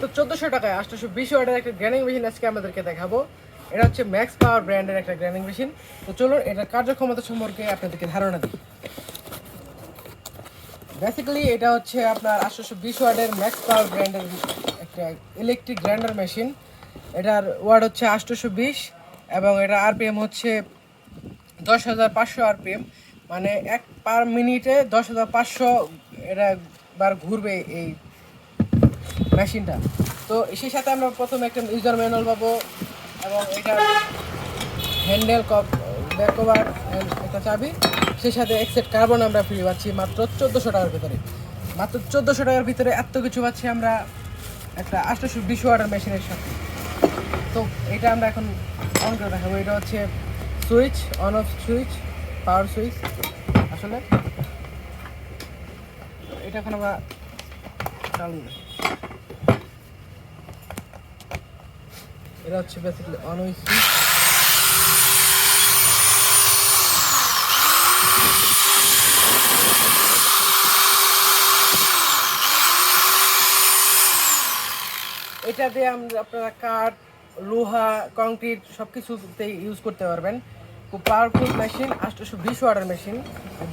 তো চোদ্দোশো টাকায় আটশোশো বিশ ওয়াটের একটা গ্রাইন্ডিং মেশিন আজকে আমাদেরকে দেখাবো। এটা হচ্ছে ম্যাক্স পাওয়ার ব্র্যান্ডের একটা গ্রাইন্ডিং মেশিন তো চলুন এটার কার্যক্ষমতা সম্পর্কে আপনাদেরকে ধারণা দিই। বেসিক্যালি এটা হচ্ছে আপনার আটশোশো বিশ ওয়ার্ডের ম্যাক্স পাওয়ার ব্র্যান্ডের একটা ইলেকট্রিক গ্রাইন্ডার মেশিন এটার ওয়ার্ড হচ্ছে আটশোশো বিশ এবং এটা আরপিএম হচ্ছে দশ হাজার পাঁচশো আরপিএম মানে এক পার মিনিটে দশ হাজার পাঁচশো এটা বার ঘুরবে এই মেশিনটা। তো সেই সাথে আমরা প্রথমে একটা ইউজার ম্যানুয়াল পাবো এবং এটা হ্যান্ডেল কপ ব্যাক কভার একটা চাবি। সেই সাথে এক্সেট কার্বন আমরা ফ্রি পাচ্ছি মাত্র চোদ্দোশো টাকার ভিতরে। মাত্র চোদ্দোশো টাকার ভিতরে এত কিছু পাচ্ছি আমরা একটা আটশোশো বিশ ওয়াটার মেশিনের সাথে। তো এটা আমরা এখন অন করে দেখাবো। এটা হচ্ছে switch on off switch power switch আসলে এটা এখন আমরা চালু না। এটা হচ্ছে বেসিক্যালি অন এটা দিয়ে আমরা আপনারা কাঠ, লোহা কংক্রিট সব কিছুতেই ইউজ করতে পারবেন। খুব পাওয়ারফুল মেশিন আটশোশো বিশ ওয়ার্ডের মেশিন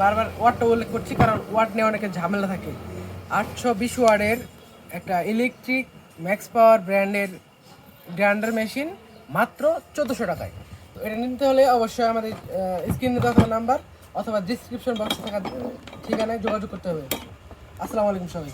বারবার ওয়ার্ডটা উল্লেখ করছি কারণ ওয়ার্ড নিয়ে অনেকের ঝামেলা থাকে। আটশো বিশ ওয়ার্ডের একটা ইলেকট্রিক ম্যাক্স পাওয়ার ব্র্যান্ডের গ্রাইন্ডার মেশিন মাত্র চোদ্দোশো টাকায়। তো এটা নিতে হলে অবশ্যই আমাদের স্ক্রিনে দেওয়া নাম্বার অথবা ডিসক্রিপশন বক্সে থাকা ঠিকানায় যোগাযোগ করতে হবে। আসসালামু আলাইকুম সবাই